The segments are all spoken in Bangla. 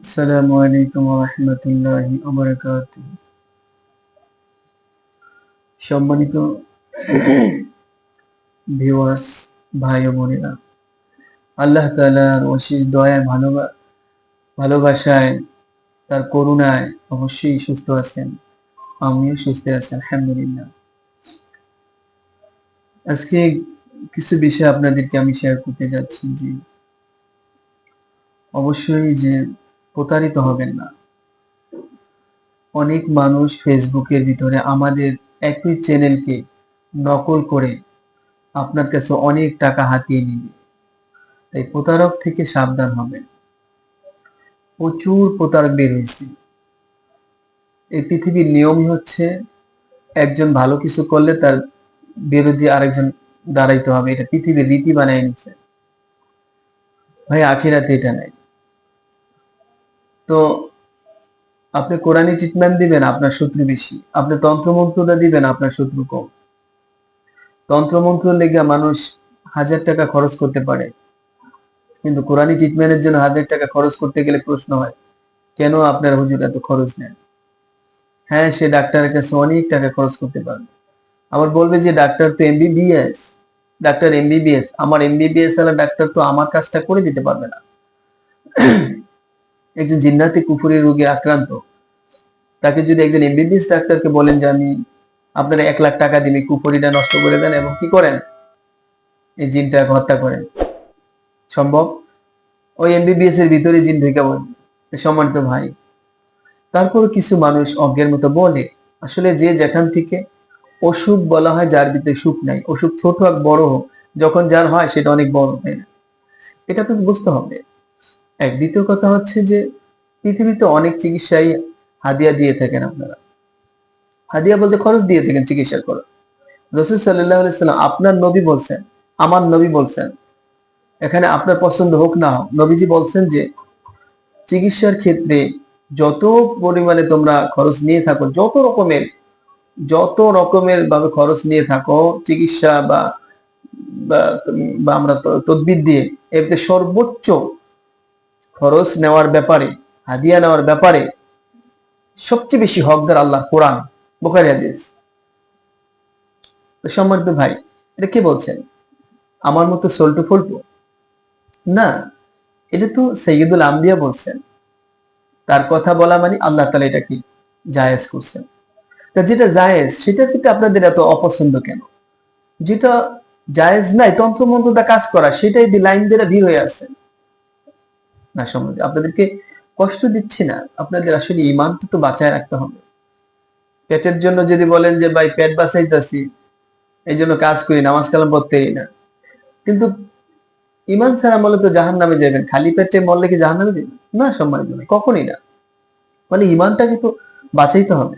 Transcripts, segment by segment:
আসসালামু আলাইকুম রহমতুল্লাহি ওবরাকাত সম্মানিত ভিউয়ার্স ভাই ও বোনেরা, আল্লাহ তাআলার অশেষ দয়ায় ভালোবা, ভালোবাসায়, তার করুণায় অবশ্যই সুস্থ আছেন। আমিও সুস্থ আছি, আলহামদুলিল্লাহ। আজকে কিছু বিষয় আপনাদেরকে আমি শেয়ার করতে যাচ্ছি যে, অবশ্যই যে প্রতারিত হবেন না। অনেক মানুষ ফেসবুকের ভিতরে আমাদের একই চ্যানেলকে নকল করে আপনার কাছে অনেক টাকা হাতিয়ে নিবে। তাই প্রতারক থেকে সাবধান হবেন। প্রচুর প্রতারক বের হয়েছে। এই পৃথিবীর নিয়মই হচ্ছে একজন ভালো কিছু করলে তার বিরোধী আরেকজন দাঁড়াইতে হবে। এটা পৃথিবীর রীতি বানায় নিছে। ভাই, আখিরাতে এটা নাই। তো আপনি কোরআনি ট্রিটমেন্ট দিবেন, আপনার শত্রু বেশি। আপনি তন্ত্রমন্ত্রটা দিবেন, আপনার শত্রু কম। তন্ত্রমন্ত্র লেগে মানুষ হাজার টাকা খরচ করতে পারে। কিন্তু কোরআনি ট্রিটমেন্টের জন্য হাজার টাকা খরচ করতে গেলে প্রশ্ন হয়, কেন আপনার হুজুর এত খরচ নেন? হ্যাঁ সে ডাক্তারের কাছে অনেক টাকা খরচ করতে পারবে। আবার বলবে যে, ডাক্তার তো এমবিবিএস ডাক্তার এমবিবিএস আমার এমবিবিএস ওয়ালা ডাক্তার তো আমার কাজটা করে দিতে পারবে না। একজন জিন্নাতি কুফুরি রোগে আক্রান্ত। তাকে যদি একজন এমবিবিএস ডাক্তারকে বলেন যে, আমি আপনার এক লাখ টাকা দিবি কুফুরিটা নষ্ট করে দেন এবং কি করেন? এই জিনটাকে হত্যা করেন। সম্ভব? ওই এমবিবিএস এর ভিতরে জিন ঢুকে বলবে সম্মানিত ভাই তারপর কিছু মানুষ অজ্ঞের মতো বলে, আসলে যে যেখান থেকে অসুখ বলা হয়, যার ভিতরে সুখ নাই। অসুখ ছোট হোক, বড় হোক, যখন যার হয়, সেটা অনেক বড়, তাই না? এটা আপনাকে বুঝতে হবে। এক দ্বিতীয় কথা হচ্ছে যে পৃথিবীতে অনেক চিকিৎসাই হাদিয়া দিয়ে থাকেন আপনারা। হাদিয়া বলতে খরচ দিয়ে থাকেন চিকিৎসা করো। রসুল সাল্লাহ সাল্লাম আপনার নবী বলছেন, আমার নবী বলছেন, এখানে আপনার পছন্দ হোক না হোক, নবীজি বলছেন যে চিকিৎসার ক্ষেত্রে যত পরিমাণে তোমরা খরচ নিয়ে থাকো, যত রকমের যত রকমের ভাবে খরচ নিয়ে থাকো, চিকিৎসা বা বা আমরা তদবির দিয়ে, এতে সর্বোচ্চ খরচ নেওয়ার ব্যাপারে, হাদিয়া নেওয়ার ব্যাপারে সবচেয়ে বেশি হকদার আল্লাহ কোরআন, বোখারি হাদিস। সম্মানিত ভাই, এটা কে বলছেন? আমার মতো সল্টু ফল্টু? না, এটা তো সৈয়দুল আম্বিয়া বলছেন। তার কথা বলা মানে আল্লাহ তালা এটা কি জায়েজ করছেন। তা যেটা জায়েজ, সেটা থেকে আপনাদের এত অপছন্দ কেন? যেটা জায়েজ নাই তন্ত্রমন্ত্রটা কাজ করা, সেটাই লাইন দিয়ে ভিড় হয়ে আছে না সম্বন্ধে আপনাদেরকে কষ্ট দিচ্ছি না। আপনাদের আসলে ইমান তো বাঁচায় রাখতে হবে। পেটের জন্য যদি বলেন যে, ভাই, পেট বাঁচাইতেছি এই জন্য কাজ করি, নামাজ কালাম পড়তেই না। কিন্তু ইমান ছাড়া মলে তো জাহান নামে যাবেন খালি পেটে মরলে কি জাহান নামে যাবেন না, সম্মানিত কখনই না। মানে ইমানটাকে তো বাঁচাইতে হবে।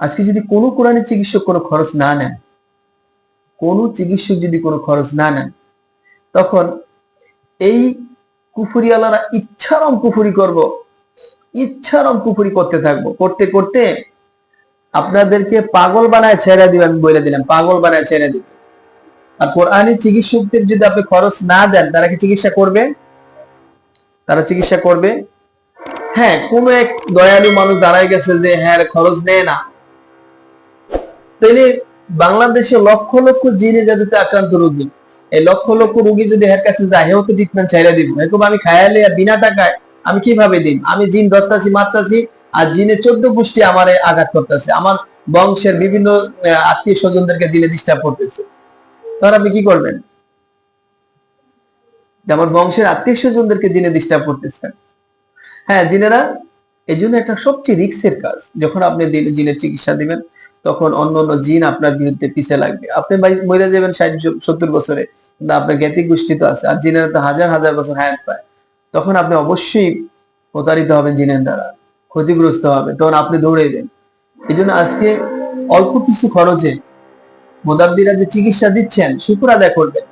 আজকে যদি কোনো কোরআনের চিকিৎসক কোনো খরচ না নেন, কোনো চিকিৎসক যদি কোনো খরচ না নেন, তখন এই কুফুরি আলারা ইচ্ছারম কুফুরি করব। ইচ্ছারম কুফুরি করতে থাকব। করতে করতে আপনাদেরকে পাগল বানায় ছেড়ে দিবেন আমি বলে দিলাম, পাগল বানায় ছেড়ে দিবে। আর কোরআনী চিকিৎসকদের যদি আপনি খরচ না দেন, তারা কি চিকিৎসা করবে? তারা চিকিৎসা করবে? হ্যাঁ কোন এক দয়ালু মানুষ দাঁড়ায় গেছে যে হ্যাঁ খরচ নেয় না। তাইলে বাংলাদেশে লক্ষ লক্ষ জিনে যাদের আক্রান্ত রোগী। লক্ষ লক্ষ রোগী যদি এর কাছে যায় হেও তো ট্রিটমেন্ট চাইলে দিব। এরকম আমি খায়ালে বিনা টাকায় আমি কীভাবে দিন আমি জিন ধরতাছি, মারতাছি, আর জিনের চোদ্দ গোষ্ঠী আমার আঘাত করতেছে। আমার বংশের বিভিন্ন আত্মীয় স্বজনদেরকে দিনে ডিস্টার্ব করতেছে। তখন আপনি কি করবেন? যেমন বংশের আত্মীয় স্বজনদেরকে জিনে ডিস্টার্ব করতেছেন হ্যাঁ জিনেরা এই জন্য একটা সবচেয়ে রিক্সের কাজ। যখন আপনি জিনের চিকিৎসা দিবেন, তখন অন্য অন্য জিন আপনার বিরুদ্ধে পিছিয়ে লাগবে। আপনি মরে যাবেন ষাট, সত্তর বছরে। আপনার জ্ঞাতিক গোষ্ঠী তো আছে। আর জিনের তো হাজার হাজার বছর হায়াত পায়। তখন আপনি অবশ্যই প্রতারিত হবেন জিনের দ্বারা, ক্ষতিগ্রস্ত হবে তখন আপনি দৌড়াইবেন এই জন্য আজকে অল্প কিছু খরচে মোদাব্বিরা যে চিকিৎসা দিচ্ছেন, শুকুর আদায় করবেন।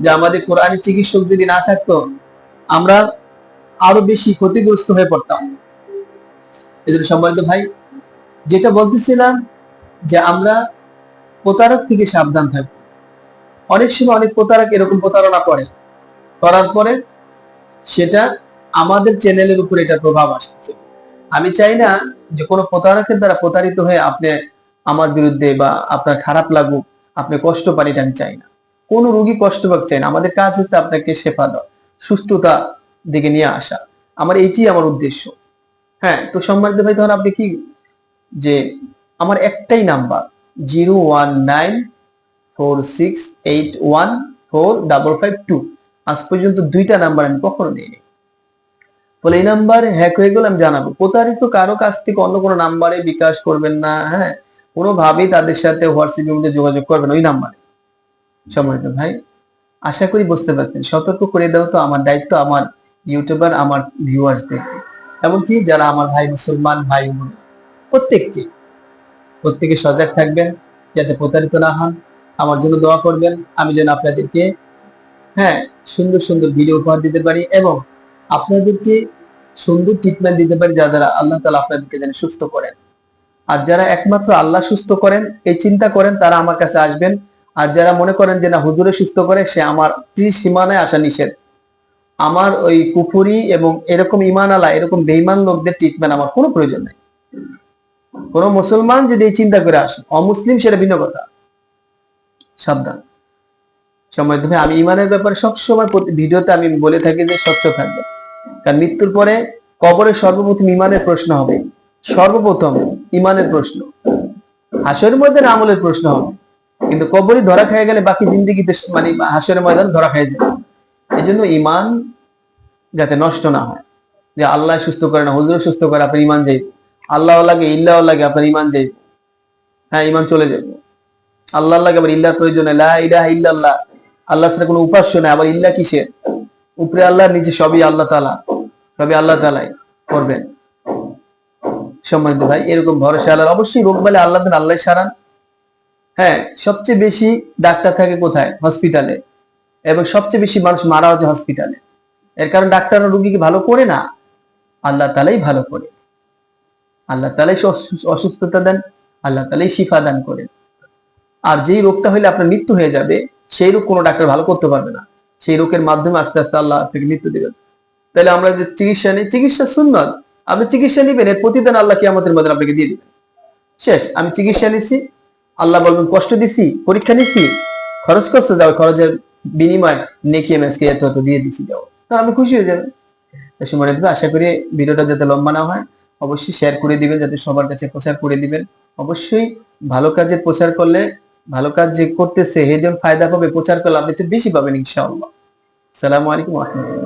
যে আমাদের কোরআনি চিকিৎসক যদি না থাকতো, আমরা আরও বেশি ক্ষতিগ্রস্ত হয়ে পড়তাম। এই জন্য সম্মানিত ভাই, যেটা বলতেছিলাম যে আমরা প্রতারক থেকে সাবধান থাকব। অনেক সময় অনেক প্রতারক এরকম প্রতারণা করে। করার পরে সেটা আমাদের চ্যানেলের উপর এটা প্রভাব আসছে। আমি চাই না যে কোনো প্রতারকের দ্বারা প্রতারিত হয়ে আপনি আমার বিরুদ্ধে বা আপনার খারাপ লাগুক, আপনি কষ্ট পান, এটা আমি চাই না। কোন রোগী কষ্ট পাক চাই না। আমাদের কাজ হচ্ছে আপনাকে শেফা দেওয়া, সুস্থতা দিকে নিয়ে আসা। আমার এইটি আমার উদ্দেশ্য। হ্যাঁ তো সম্মানিত ভাই, তখন আপনি কি যে আমার একটাই number zero one nine four six eight one four double five two আজ পর্যন্ত দুইটা নাম্বার আমি কখনো নিইনি বলে এই নাম্বার হ্যাক হয়ে গেলে আমি জানাব। প্রতারিত কারও কাছ থেকে অন্য কোনো নাম্বারে বিকাশ করবেন না হ্যাঁ? কোনোভাবেই তাদের সাথে হোয়াটসঅ্যাপের মধ্যে যোগাযোগ করবেন ওই নাম্বারে ভাই, আশা করি বুঝতে পারছেন। সতর্ক করে দেওয়া তো, আমার দায়িত্ব আমার ইউটিউবার আমার ভিউয়ার্সদের এমনকি যারা আমার ভাই মুসলমান, ভাই বোন, প্রত্যেককে। প্রত্যেকে সজাগ থাকবেন, যাতে প্রতারিত না হন। আমার জন্য দোয়া করবেন। আমি যেন আপনাদেরকে হ্যাঁ সুন্দর সুন্দর ভিডিও উপহার দিতে পারি এবং আপনাদেরকে সুন্দর ট্রিটমেন্ট দিতে পারি যা দ্বারা আল্লাহ তালা আপনাদেরকে যেন সুস্থ করেন। আর যারা একমাত্র আল্লাহ সুস্থ করেন, এই চিন্তা করেন, তারা আমার কাছে আসবেন। আর যারা মনে করেন যে না, হুজুরে সুস্থ করে, সে আমার সীমানায় আসা নিষেধ। আমার ওই কুফুরি এবং এরকম ইমান আলা এরকম বেইমান লোকদের ট্রিটমেন্ট আমার কোনো প্রয়োজন নেই। কোন মুসলমান যদি এই চিন্তা করে আসে, অমুসলিম সেটা ভিন্ন কথা। সাবধান। সময় ধরে আমি ইমানের ব্যাপারে সবসময় ভিডিওতে আমি বলে থাকি যে স্বচ্ছ থাকবে। কারণ মৃত্যুর পরে কবরে সর্বপ্রথম ইমানের প্রশ্ন হবে। সর্বপ্রথম ইমানের প্রশ্ন। হাসরের ময়দানে আমলের প্রশ্ন হবে। কিন্তু কবরই ধরা খেয়ে গেলে বাকি জিন্দিগিতে মানে হাসরের ময়দান ধরা খেয়ে যায়। এই জন্য ইমান যাতে নষ্ট না হয়। যে আল্লাহ সুস্থ করে না হুজুর সুস্থ করে, আপনার ইমান যাইব। আল্লাহ লাগে ইল্লাহ লাগে আপনার ইমান যাইব। হ্যাঁ ইমান চলে যাবে। আল্লাহ লাগে আবার ইল্লার লা আল্লাহ উপাস্য নেই, আবার ইল্লা কিসের উপরে আল্লাহ নিচে সবই আল্লাহ তালা সবই আল্লাহ তালাই করবেন। সম্মানিত ভাই, এরকম ভরসা আল্লাহ অবশ্যই রোগ বলে আল্লাহ আল্লাহ সারান। হ্যাঁ সবচেয়ে বেশি ডাক্তার থাকে কোথায়? হসপিটালে। এবং সবচেয়ে বেশি মানুষ মারা হচ্ছে হসপিটালে। এর কারণ ডাক্তাররা রুগীকে ভালো করে না, আল্লাহ তালাই ভালো করে। আল্লাহ তালাই অসুস্থতা দেন, আল্লাহ তালাই শিফা দান করেন। আর যেই রোগটা হলে আপনার মৃত্যু হয়ে যাবে, সেই রোগ কোনো ডাক্তার ভালো করতে পারবে না। সেই রোগের মাধ্যমে আস্তে আস্তে আল্লাহ থেকে মৃত্যু দেবেন তাহলে আমরা যে চিকিৎসা নিই, চিকিৎসা সুন্নত। আপনি চিকিৎসা নিবেন, এর প্রতিদান আল্লাহ কি আমাদের মধ্যে আপনাকে দিয়ে দিবেন। শেষ, আমি চিকিৎসা নিছি, আল্লাহ বলবেন, কষ্ট দিছি, পরীক্ষা নিছি, খরচ করছে, যাও, খরচের বিনিময় নেকি এমএসকে এত এত দিয়ে দিছি, যাও। তা আমি খুশি হয়ে যাবেন দেবে আশা করি ভিডিওটা যাতে লম্বা না হয়, অবশ্যই শেয়ার করে দিবেন, যাতে সবার কাছে প্রচার করে দিবেন। অবশ্যই ভালো কাজের প্রচার করলে ভালো কাজ যে করতেছে হেজন ফায়দা পাবে, প্রচার করলে আপনি তো বেশি পাবেন ইনশাআল্লাহ। সালামু আলাইকুম